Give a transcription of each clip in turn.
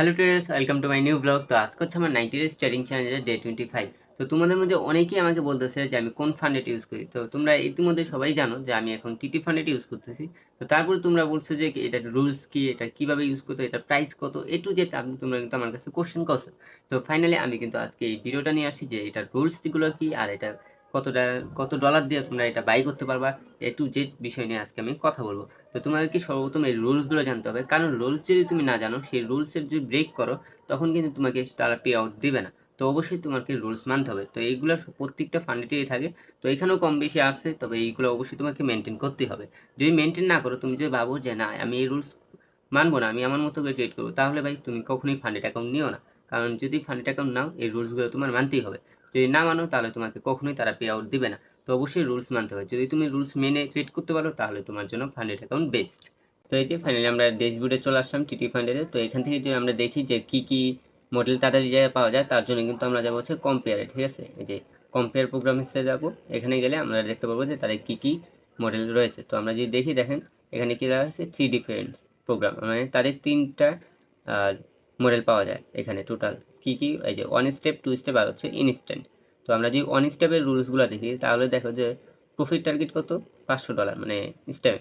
Hello traders welcome to my new blog তো আজকে হচ্ছে আমার নাইনটি ডেজ ট্রেডিং চ্যানেলের ডে টোয়েন্টি ফাইভ তো তোমাদের মধ্যে অনেকেই আমাকে বলতেছে যে আমি কোন ফান্ডেট ইউজ করি। তো তোমরা ইতিমধ্যে সবাই জানো যে আমি এখন টিটি ফান্ডেট ইউজ করতেছি। তো তারপরে তোমরা বলছো যে এটা রুলস কি, এটা কীভাবে ইউজ করতে এটা প্রাইস কত? এ টু জেড তোমরা কিন্তু আমার কাছে কোশ্চেন করছ। তো ফাইনালি আমি কিন্তু আজকে এই ভিডিওটা নিয়ে আসি যে এটার রুলসগুলো কি আর এটা কতটা, কত ডলার দিয়ে তোমরা এটা বাই করতে পারবা এ টু জেড বিষয় নিয়ে আজকে আমি কথা বলব। তো তোমাদেরকে সর্বপ্রথম এই রুলসগুলো জানতে হবে, কারণ রুলস যদি তুমি না জানো, সেই রুলসের যদি ব্রেক করো, তখন কিন্তু তোমাকে তারা পে আউট দেবে না। তো অবশ্যই তোমাকে রুলস মানতে হবে। তো এইগুলো প্রত্যেকটা ফান্ডেতেই থাকে। তো এখানেও কম বেশি আসছে, তবে এইগুলো অবশ্যই তোমাকে মেনটেন করতে হবে। যদি মেনটেন না করো, তুমি যদি ভাবো যে না, আমি এই রুলস মানবো না, আমি আমার মতো করে ট্রেড করব, তাহলে ভাই তুমি কখনোই ফান্ডেড অ্যাকাউন্ট নিও না। কারণ যদি ফান্ডেড অ্যাকাউন্ট নাও, এই রুলসগুলো তোমার মানতেই হবে। যদি না মানো, তাহলে তোমাকে কখনোই তারা পে আউট দিবে না। তো অবশ্যই রুলস মানতে হবে। যদি তুমি রুলস মেনে ট্রেড করতে পারো, তাহলে তোমার জন্য ফান্ডেড অ্যাকাউন্ট বেস্ট তো এই যে ফাইনালি আমরা ড্যাশবোর্ডে চলে আসলাম টিটি ফান্ডেডে তো এখান থেকে যদি আমরা দেখি যে কী কী মডেল তাড়াতাড়ি জায়গায় পাওয়া যায়, তার জন্য কিন্তু আমরা যাব হচ্ছে কম্পেয়ারে ঠিক আছে? এই যে কম্পেয়ার প্রোগ্রাম হিসেবে যাব। এখানে গেলে আমরা দেখতে পারব যে তাদের কী কী মডেল রয়েছে। তো আমরা যদি দেখি, দেখেন, এখানে কী দেওয়া হয়েছে? থ্রি ডিফারেন্স প্রোগ্রাম মানে তাদের তিনটা মডেল পাওয়া যায় এখানে টোটাল কী কী, এই যে ওয়ান স্টেপ টু স্টেপ আর হচ্ছে ইনস্ট্যান্ট তো আমরা যদি ওয়ান স্টেপের রুলসগুলো দেখি, তাহলে দেখো যে প্রফিট টার্গেট কত? পাঁচশো ডলার মানে স্টেপে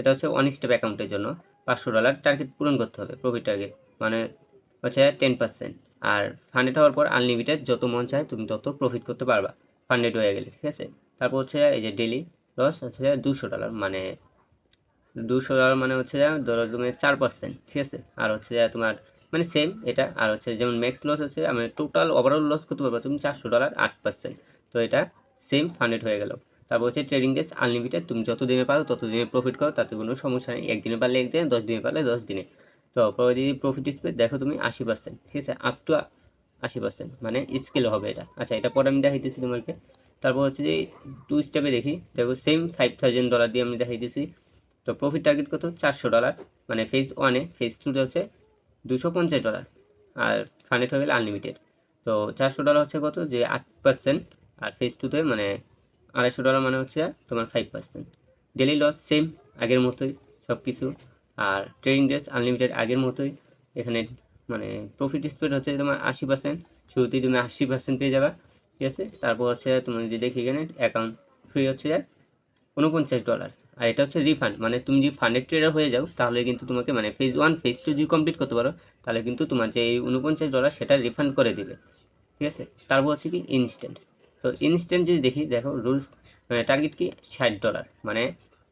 এটা হচ্ছে ওয়ান স্টেপ অ্যাকাউন্টের জন্য পাঁচশো ডলার টার্গেট পূরণ করতে হবে প্রফিট টার্গেট মানে হচ্ছে টেন পার্সেন্ট আর ফান্ডেড হওয়ার পর আনলিমিটেড যত মন চায় তুমি তত প্রফিট করতে পারবা ফান্ডেড হয়ে গেলে, ঠিক আছে? তারপর হচ্ছে এই যে ডেলি লস হচ্ছে দুশো ডলার মানে দুশো ডলার মানে হচ্ছে ধরো তুমি চার পার্সেন্ট ঠিক আছে? আর হচ্ছে তোমার মানে সেম এটা আর হচ্ছে যেমন ম্যাক্স লস হচ্ছে, আমি টোটাল ওভারঅল লস করতে পারব তুমি চারশো ডলার আট পার্সেন্ট তো এটা সেম ফান্ডেড হয়ে গেল। তারপর হচ্ছে ট্রেডিং ডেস আনলিমিটেড তুমি যত দিনে পারো তত দিনে প্রফিট করো, তাতে কোনো সমস্যা নেই। একদিনে পারলে একদিনে, দশ দিনে পারলে দশ দিনে। তো পরে যদি প্রফিট স্পেড দেখো তুমি আশি পার্সেন্ট ঠিক আছে? আপ টু আশি পার্সেন্ট মানে স্কেল হবে এটা। আচ্ছা এটা পরে আমি দেখাইতেছি তোমাকে। তারপর হচ্ছে যে টু স্টেপে দেখি, দেখো সেম ফাইভ থাউজেন্ড ডলার দিয়ে আমি দেখাইতেছি। তো প্রফিট টার্গেট কত? চারশো ডলার মানে ফেজ ওয়ানে ফেজ টুতে হচ্ছে দুশো পঞ্চাশ ডলার। আর ফান্ডেড হয়ে গেলে আনলিমিটেড তো চারশো ডলার হচ্ছে কত? যে আট পার্সেন্ট আর ফেজ টুতে মানে আড়াইশো ডলার মানে হচ্ছে তোমার five percent daily loss same আগের মতোই সব কিছু আর ট্রেডিং ডেস আনলিমিটেড আগের মতোই। এখানে মানে প্রফিট স্প্রেড হচ্ছে তোমার আশি পার্সেন্ট শুরুতেই তুমি আশি পার্সেন্ট পেয়ে যাবে। ঠিক আছে? তারপর হচ্ছে তুমি যদি দেখি এখানে অ্যাকাউন্ট ফ্রি হচ্ছে উনপঞ্চাশ ডলার আর এটা হচ্ছে রিফান্ড মানে তুমি যদি ফান্ডেড ট্রেডার হয়ে যাও, তাহলে কিন্তু তোমাকে মানে ফেজ ওয়ান ফেজ টু যদি কমপ্লিট করতে পারো, তাহলে কিন্তু তোমার যে এই উনপঞ্চাশ ডলার সেটা রিফান্ড করে দিবে। ঠিক আছে? তারপর হচ্ছে কি ইনস্ট্যান্ট তো ইনস্ট্যান্ট যদি দেখি, দেখো রুলস মানে টার্গেট কি? ষাট ডলার মানে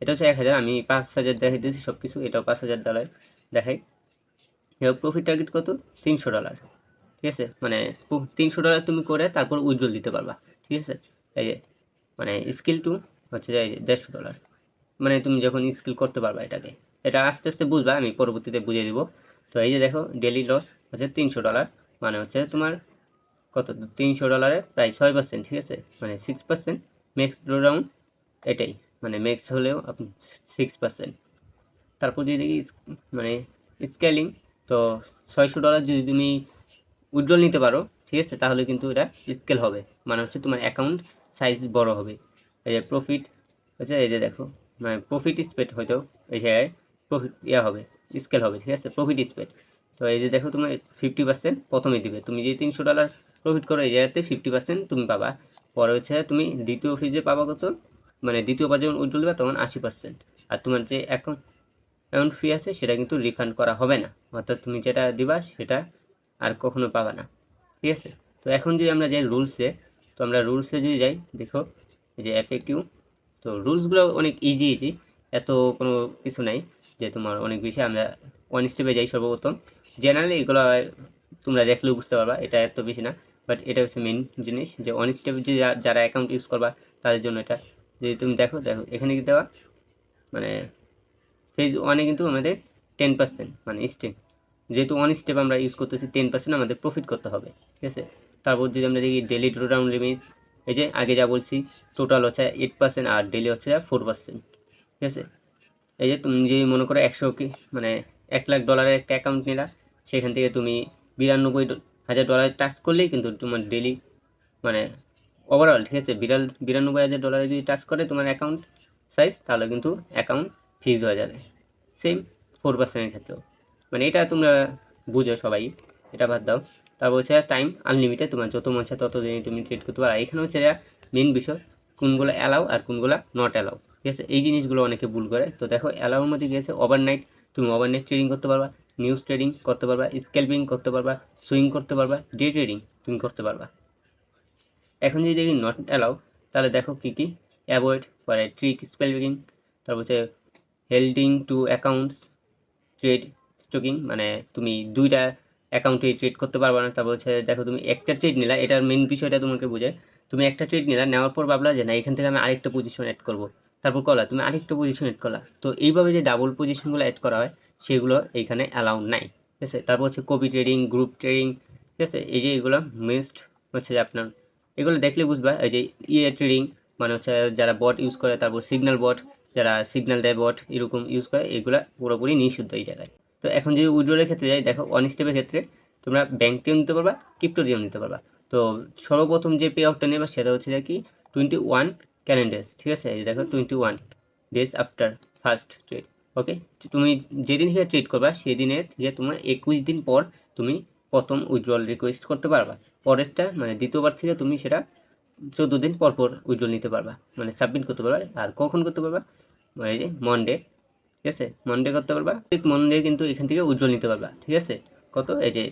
এটা হচ্ছে এক হাজার, আমি পাঁচ হাজার দেখাই দিয়েছি সব কিছু এটাও পাঁচ হাজার ডলার দেখাই। এবার প্রফিট টার্গেট কত? তিনশো ডলার ঠিক আছে? মানে তিনশো ডলার তুমি করে তারপর উইথড্রল দিতে পারবা। ঠিক আছে? এই যে মানে স্কিল টু হচ্ছে দেড়শো ডলার মানে তুমি যখন স্কিল করতে পারবা এটাকে। এটা আস্তে আস্তে বুঝবা, আমি পরবর্তীতে বুঝিয়ে দিব। তো এই যে দেখো ডেলি লস হচ্ছে তিনশো ডলার মানে হচ্ছে তোমার কত? তিনশো ডলারে প্রায় ছয় পার্সেন্ট ঠিক আছে? মানে সিক্স পার্সেন্ট ম্যাক্স রাউন্ড এটাই মানে ম্যাক্স হলেও আপনি সিক্স পার্সেন্ট তারপর যদি দেখি মানে স্কেলিং তো ছয়শো ডলার যদি তুমি উইড্রল নিতে পারো, ঠিক আছে? তাহলে কিন্তু এটা স্কেল হবে। মানে হচ্ছে তোমার অ্যাকাউন্ট সাইজ বড় হবে। এই যে প্রফিট হচ্ছে এই যে দেখো প্রফিট স্পেড হয়তো এই জায়গায় প্রফিট ইয়া হবে স্কেল হবে, ঠিক আছে? প্রফিট স্পেড তো এই যে দেখো তোমার ফিফটি পার্সেন্ট প্রথমে দিবে। তুমি যদি তিনশো ডলার প্রফিট করো, এই জায়গাতে ফিফটি পার্সেন্ট তুমি পাবা। পরে হচ্ছে তুমি দ্বিতীয় ফিজে পাবা কত? মানে দ্বিতীয়বার যখন উইড্রল দেবে, তখন আশি পার্সেন্ট আর তোমার যে অ্যাকাউন্ট অ্যামাউন্ট ফি আছে, সেটা কিন্তু রিফান্ড করা হবে না। অর্থাৎ তুমি যেটা দিবা, সেটা আর কখনো পাবা না। ঠিক আছে? তো এখন যদি আমরা যাই রুলসে তো আমরা রুলসে যদি যাই, দেখো যে এফএ কিউ তো রুলসগুলো অনেক ইজি ইজি এত কোনো কিছু নাই যে তোমার অনেক বেশি আমরা ওয়ান স্টেপে যাই সর্বপ্রথম। জেনারেলি এগুলো তোমরা দেখলেও বুঝতে পারবা, এটা এত বেশি না। বাট এটা হচ্ছে মেন জিনিস যে ওয়ান স্টেপে যদি যারা অ্যাকাউন্ট ইউজ করবা, তাদের জন্য এটা। যদি তুমি দেখো দেখো, এখানে কি দেওয়া? মানে ফেজ ওয়ানে কিন্তু আমাদের টেন পার্সেন্ট মানে স্টেপ যেহেতু ওয়ান স্টেপ আমরা ইউজ করতেছি টেন পার্সেন্ট আমাদের প্রফিট করতে হবে, ঠিক আছে? তারপর যদি আমরা দেখি ডেলি ড্রোডাউন লিমিট এই যে আগে যা বলছি টোটাল হচ্ছে এইট পার্সেন্ট আর ডেলি হচ্ছে ফোর পার্সেন্ট ঠিক আছে? এই যে তুমি যদি মনে করো একশো কি মানে এক লাখ ডলারের একটা অ্যাকাউন্ট নিলা, সেখান থেকে তুমি বিরানব্বই হাজার ডলার টাচ করলেই কিন্তু তোমার ডেলি মানে ওভারঅল ঠিক আছে? বিরাল বিরানব্বই হাজার ডলারে যদি টাচ করে তোমার অ্যাকাউন্ট সাইজ তাহলে কিন্তু অ্যাকাউন্ট ফিজ হয়ে যাবে। সেম ফোর পার্সেন্টের ক্ষেত্রেও। মানে এটা তোমরা বুঝো সবাই, এটা বাদ দাও। তারপর হচ্ছে টাইম আনলিমিটেড তোমার যত মন চায় তত দিনে তুমি ট্রেড করতে পারো। এখানে হচ্ছে মেন বিষয়, কোনগুলো অ্যালাউ আর কোনগুলো নট অ্যালাউ ঠিক আছে? এই জিনিসগুলো অনেকে ভুল করে। তো দেখো অ্যালাউর মধ্যে গিয়েছে ওভারনাইট তুমি ওভারনাইট ট্রেডিং করতে পারবা নিউজ ট্রেডিং করতে পারবা স্ক্যালপিং করতে পারবা সুইং করতে পারবা ডে ট্রেডিং তুমি করতে পারবা। এখন যদি দেখি নট অ্যালাউ তাহলে দেখো কী কী? অ্যাভয়েড পরে ট্রিক স্পেলিং তারপর হচ্ছে holding to accounts trade stocking মানে তুমি দুইটা অ্যাকাউন্টে ট্রেড করতে পারবে না। তারপর হচ্ছে দেখো তুমি একটা ট্রেড নিলা, এটার মেন বিষয়টা তোমাকে বোঝায়। তুমি একটা ট্রেড নিলা, নেওয়ার পর ভাবলা যে না, এখান থেকে আমি আরেকটা পজিশন অ্যাড করব। তারপর কলা তুমি আরেকটা পজিশন অ্যাড করলা। তো এইভাবে যে ডাবল পজিশনগুলো অ্যাড করা হয়, সেগুলো এইখানে অ্যালাউড নাই। ঠিক আছে? তারপর হচ্ছে কপি ট্রেডিং গ্রুপ ট্রেডিং ঠিক আছে? এই যে এগুলো মিসড হচ্ছে যে আপনার, এগুলো দেখলে বুঝবা, এই যে ইয়ে ট্রেডিং মানে হচ্ছে যারা বট ইউজ করে, তারপর সিগন্যাল বট যারা সিগন্যাল দেয় বট এরকম ইউজ করে, এগুলো পুরোপুরি নিষিদ্ধ এই জায়গায়। তো এখন যদি উইড্রোলের ক্ষেত্রে যাই, দেখো ওয়ান স্টেপের ক্ষেত্রে তোমরা ব্যাংক দিয়েও নিতে পারবা ক্রিপ্টো দিয়েও নিতে পারবা। তো সর্বপ্রথম যে পে আউটটা নেবা সেটা হচ্ছে কি টোয়েন্টি ওয়ান ক্যালেন্ডার্স ঠিক আছে? দেখো twenty one days after first trade okay তুমি যেদিন থেকে ট্রেড করবা সেদিনের থেকে তোমার একুশ দিন পর তুমি প্রথম উইথড্রল রিকোয়েস্ট করতে পারবা। পরেরটা মানে দ্বিতীয়বার থেকে তুমি সেটা চোদ্দ দিন পর পর উইথড্রল নিতে পারবা। মানে সাবমিট করতে পারবা আর কখন করতে পারবা? মানে যে মনডে ঠিক আছে? মনডে করতে পারবা। ঠিক মন দিয়ে কিন্তু এখান থেকে উজ্জ্বল নিতে পারবা। ঠিক আছে? কত? এই যে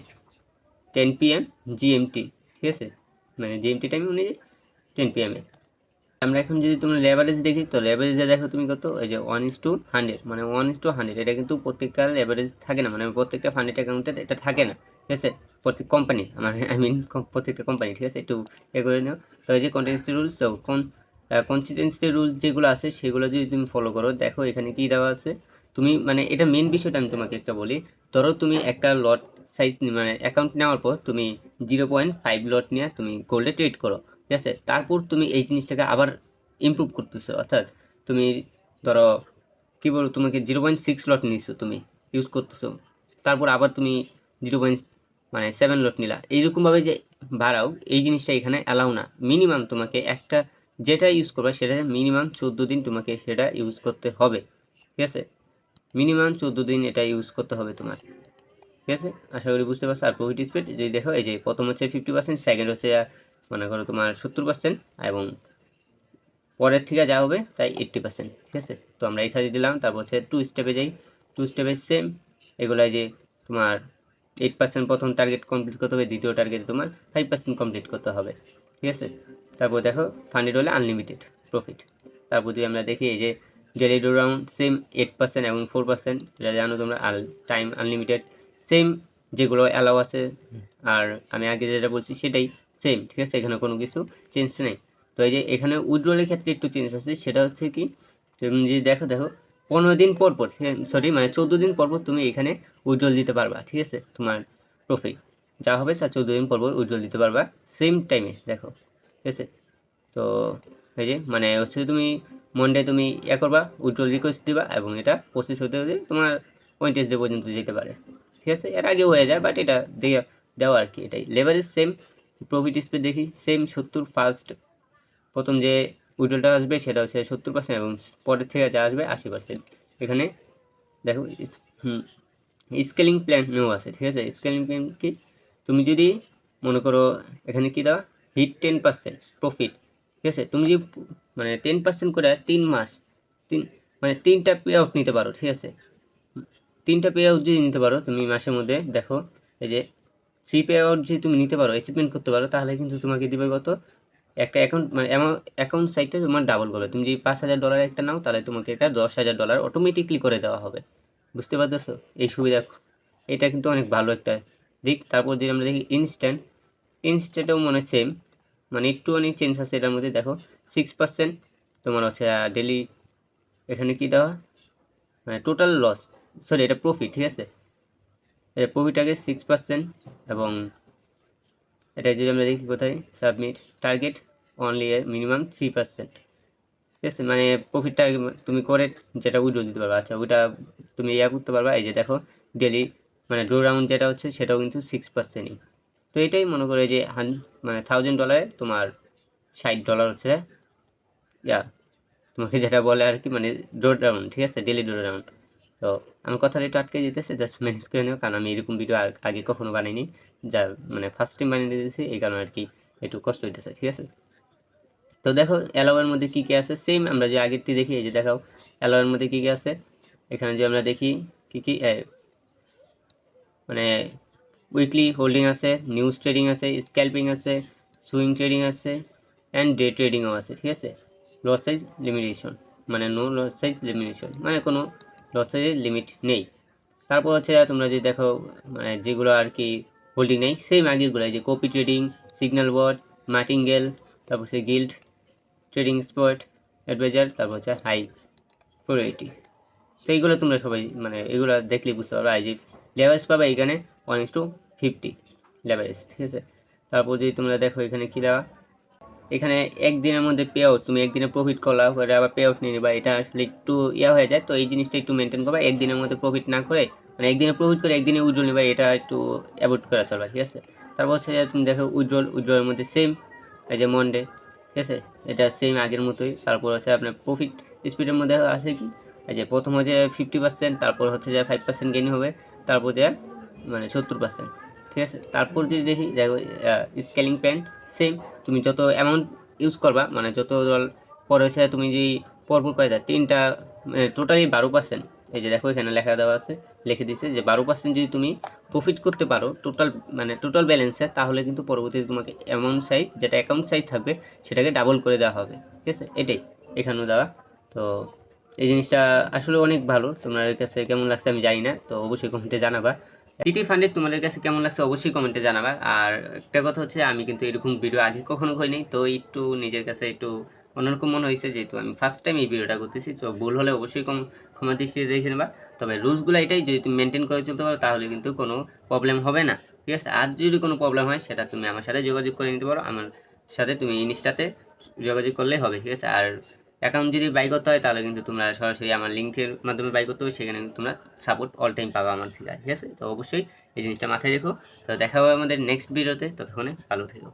টেন পিএম জিএমটি ঠিক আছে? মানে জিএমটি টাইম অনুযায়ী টেন পিএমে আমরা এখন যদি তোমরা লেভারেজ দেখি, তো লেভারেজে দেখো তুমি কত? এই যে ওয়ান ইস টু হান্ড্রেড মানে ওয়ান ইস টু হান্ড্রেড এটা কিন্তু প্রত্যেকটা লেভারেজ থাকে না। মানে প্রত্যেকটা ফান্ডেড অ্যাকাউন্টে এটা থাকে না। ঠিক আছে? প্রত্যেক কোম্পানি মানে আই মিন প্রত্যেকটা কোম্পানি ঠিক আছে? একটু এ করে নিও। তো এই যে কন্টেন্সি রুলস কোন কনসিস্টেন্সি রুলস যেগুলো আছে সেগুলো যদি তুমি ফলো করো, দেখো এখানে কী দেওয়া আছে। তুমি মানে এটা মেন বিষয়টা আমি তোমাকে একটা বলি। ধরো তুমি একটা লট সাইজ মানে অ্যাকাউন্ট নেওয়ার পর তুমি জিরো পয়েন্ট ফাইভ লট নিয়ে তুমি গোল্ডে ট্রেড করো। ঠিক আছে? তারপর তুমি এই জিনিসটাকে আবার ইমপ্রুভ করতেছো। অর্থাৎ তুমি ধরো কী বলব তোমাকে জিরো পয়েন্ট সিক্স লট নিছো তুমি ইউজ করতেছো। তারপর আবার তুমি জিরো পয়েন্ট মানে সেভেন লট নিলা। এইরকমভাবে যে বাড়াও, এই জিনিসটা এখানে অ্যালাউ না। মিনিমাম তোমাকে একটা যেটা ইউজ করবে সেটা মিনিমাম চোদ্দ দিন তোমাকে সেটা ইউজ করতে হবে, ঠিক আছে? মিনিমাম চোদ্দ দিন এটা ইউজ করতে হবে তোমার, ঠিক আছে? আশা করি বুঝতে পারছ। আর প্রফিট স্পিড যদি দেখো, এই যে প্রথম হচ্ছে ফিফটি পার্সেন্ট সেকেন্ড হচ্ছে মনে করো তোমার সত্তর পার্সেন্ট এবং পরের থেকে যা হবে তাই এইট্টি পার্সেন্ট ঠিক আছে? তো আমরা এই সাইডে দিলাম, তারপর হচ্ছে টু স্টেপে যাই। টু স্টেপে সেম এগুলাই যে তোমার এইট পার্সেন্ট প্রথম টার্গেট কমপ্লিট করতে হবে, দ্বিতীয় টার্গেট তোমার ফাইভ পার্সেন্ট কমপ্লিট করতে হবে, ঠিক আছে? তারপর দেখো ফান্ডেড হলে আনলিমিটেড প্রফিট তারপর যদি আমরা দেখি যে daily round same eight percent এবং ফোর পার্সেন্ট যেটা জানো তোমরা আল টাইম আনলিমিটেড সেম যেগুলো অ্যালাউ আছে, আর আমি আগে যেটা বলছি সেটাই সেম ঠিক আছে? এখানে কোনো কিছু চেঞ্জ নেই। তো এই যে এখানে উইড্রোলের ক্ষেত্রে একটু চেঞ্জ আছে, সেটা হচ্ছে কি, তুমি যদি দেখো দেখো, পনেরো দিন পর পর সরি মানে চোদ্দ দিন পর পর তুমি এখানে উইড্রোল দিতে পারবা, ঠিক আছে? তোমার প্রফিট যা হবে তা চোদ্দ দিন পর পর উইড্রোল দিতে পারবা সেম টাইমে দেখো। ঠিক আছে তো এই যে মানে হচ্ছে তুমি মনডে তুমি ইয়ে করবা উইড্রোল রিকোয়েস্ট দিবা এবং এটা প্রসেস হতে হতে তোমার পঁয়ত্রিশ ডে পর্যন্ত যেতে পারে। ঠিক আছে? এর আগে হয়ে যায় বাট এটা দেওয়া দেওয়া আর কি, এটাই। লেভারেজ সেম প্রফিট স্পিড দেখি সেম সত্তর ফার্স্ট প্রথম যে উইড্রোলটা আসবে সেটা হচ্ছে সত্তর পার্সেন্ট এবং পরের থেকে যা আসবে আশি পার্সেন্ট এখানে দেখো স্কেলিং প্ল্যানও আছে, ঠিক আছে? স্কেলিং প্ল্যান কি? তুমি যদি মনে করো এখানে কি দেওয়া? হিট টেন পার্সেন্ট প্রফিট ঠিক আছে? তুমি যদি মানে টেন পার্সেন্ট করে তিন মাস, তিন মানে তিনটা পে আউট নিতে পারো, ঠিক আছে? তিনটা পে আউট যদি নিতে পারো, তুমি মাসের মধ্যে দেখো, এই যে থ্রি পে আউট যদি তুমি নিতে পারো অ্যাচিভমেন্ট করতে পারো, তাহলে কিন্তু তোমাকে দিবে কত? একটা অ্যাকাউন্ট মানে অ্যাকাউন্ট সাইটটা তোমার ডাবল করবে। তুমি যদি পাঁচ হাজার ডলার একটা নাও, তাহলে তোমাকে এটা দশ হাজার ডলার অটোমেটিকলি করে দেওয়া হবে। বুঝতে পারতেছো? এই সুবিধা, এটা কিন্তু অনেক ভালো একটা দিক। তারপর যদি আমরা দেখি ইনস্ট্যান্ট ইনস্ট্যান্টেও মনে সেম মানে একটু অনেক চেঞ্জ আছে এটার মধ্যে, দেখো সিক্স পার্সেন্ট তোমার হচ্ছে ডেলি এখানে কি দেওয়া? মানে টোটাল লস সরি এটা প্রফিট ঠিক আছে? এটা প্রফিট আগে সিক্স পার্সেন্ট এবং এটা যদি আমরা দেখি কোথায় submit target only minimum three percent ঠিক আছে? মানে প্রফিট টার্গেট তুমি করে যেটা উইড্রো দিতে পারবা আচ্ছা ওইটা তুমি ইয়া করতে পারবা, এই যে দেখো ডেলি মানে ড্রো রাউন্ড যেটা হচ্ছে, সেটাও কিন্তু সিক্স পার্সেন্টই তো এটাই মনে করে যে হান মানে থাউজেন্ড ডলারে তোমার ষাট ডলার হচ্ছে ইয়া তোমাকে যেটা বলে আর কি মানে ড্রো রাউন্ড ঠিক আছে? ডেলি ড্রো রাউন্ড তো আমার কথাটা একটু আটকে যেতেছে জাস্ট ম্যানেজ করে নেও, কারণ আমি এরকম ভিডিও আর আগে কখনো বানাইনি, যা মানে ফার্স্ট টাইম বানিয়ে দিয়েছি এই কারণে আর কি একটু কষ্ট হইতেছে, ঠিক আছে? তো দেখো অ্যালাওয়ের মধ্যে কী কী আছে? সেম আমরা যে আগেরটি দেখি, এই যে দেখাও অ্যালাওয়ের মধ্যে কী কী আছে? এখানে যে আমরা দেখি, কী কী মানে উইকলি হোল্ডিং আছে নিউজ ট্রেডিং আছে স্ক্যাল্পিং আছে সুইং ট্রেডিং আছে অ্যান্ড ডে ট্রেডিংও আছে, ঠিক আছে? লস সাইজ লিমিটেশন মানে নো লস সাইজ লিমিটেশন মানে কোনো লস সাইজের লিমিট নেই। তারপর হচ্ছে তোমরা যদি দেখো মানে যেগুলো আর কি হোল্ডিং নেই সেই আগেরগুলো যে copy trading signal board martingale তারপর হচ্ছে গিল্ড ট্রেডিং স্পট অ্যাডভাইজার তারপর হচ্ছে হাই প্রায়োরিটি তো এইগুলো তোমরা সবাই মানে এগুলো দেখলেই বুঝতে পারবে, এই যে লেভারেজ পাবে এখানে one is two fifty leverage ঠিক আছে? তারপর যদি তোমরা দেখো এখানে কী দেওয়া? এখানে একদিনের মধ্যে পে আউট তুমি একদিনে প্রফিট করলা, করে আবার পে আউট নিয়ে নিবা। এটা আসলে একটু ইয়া হয়ে যায়, তো এই জিনিসটা একটু মেনটেন করবা, একদিনের মধ্যে প্রফিট না করে মানে একদিনে প্রফিট করে একদিনে উইড্রল নিবা, এটা একটু অ্যাভয়েড করা চলবে, ঠিক আছে? তারপর হচ্ছে তুমি দেখো উইড্রল উইড্রলের মধ্যে সেম এই যে মন্ডে ঠিক আছে? এটা সেম আগের মতোই। তারপর হচ্ছে আপনার প্রফিট স্পিডের মধ্যে আছে কি? এই যে প্রথম হচ্ছে ফিফটি পার্সেন্ট তারপর হচ্ছে যে ফাইভ পার্সেন্ট গেইন হবে। তারপর যে মানে সত্তর পার্সেন্ট ঠিক আছে? তারপর যদি দেখি, দেখো স্কেলিং প্যান্ট সেম তুমি যত অ্যামাউন্ট ইউজ করবা মানে যত ধর পরে হচ্ছে তুমি যদি পরপর কয়টা তিনটা মানে টোটালি বারো পার্সেন্ট এই যে দেখো, এখানে লেখা দেওয়া আছে, লিখে দিচ্ছে যে বারো পার্সেন্ট যদি তুমি প্রফিট করতে পারো টোটাল মানে টোটাল ব্যালেন্সে তাহলে কিন্তু পরবর্তীতে তোমাকে অ্যামাউন্ট সাইজ যেটা অ্যাকাউন্ট সাইজ থাকবে, সেটাকে ডাবল করে দেওয়া হবে, ঠিক আছে? এটাই, এখানেও দেওয়া। তো এই জিনিসটা আসলে অনেক ভালো, তোমাদের কাছে কেমন লাগছে আমি জানি না, তো অবশ্যই কমেন্টে জানাবা। সিটি ফান্ডে তোমাদের কাছে কেমন লাগছে অবশ্যই কমেন্টে জানাবা। আর একটা কথা হচ্ছে, আমি কিন্তু এরকম ভিডিও আগে কখনো করিনি, তো একটু নিজের কাছে একটু অন্যরকম মনে হয়েছে, যেহেতু আমি ফার্স্ট টাইম এই ভিডিওটা করতেছি, তো ভুল হলে অবশ্যই কম, ক্ষমা দৃষ্টিতে দেখে নেবা। তবে রুলসগুলো এটাই, যদি তুমি মেনটেন করে চলতে পারো, তাহলে কিন্তু কোনো প্রবলেম হবে না। ঠিক আছে? আর যদি কোনো প্রবলেম হয়, সেটা তুমি আমার সাথে যোগাযোগ করে নিতে পারো। আমার সাথে তুমি ইনস্টাতে যোগাযোগ করলেই হবে, ঠিক আছে? আর অ্যাকাউন্ট যদি বাই করতে হয়, তাহলে কিন্তু তোমরা সরাসরি আমার লিঙ্কের মাধ্যমে বাই করতে হবে, সেখানে তোমরা সাপোর্ট অল টাইম পাবে আমার থেকে, ঠিক আছে? তো অবশ্যই এই জিনিসটা মাথায় রেখো। তো দেখা হবে আমাদের নেক্সট ভিডিওতে ততক্ষণে ভালো থেকো।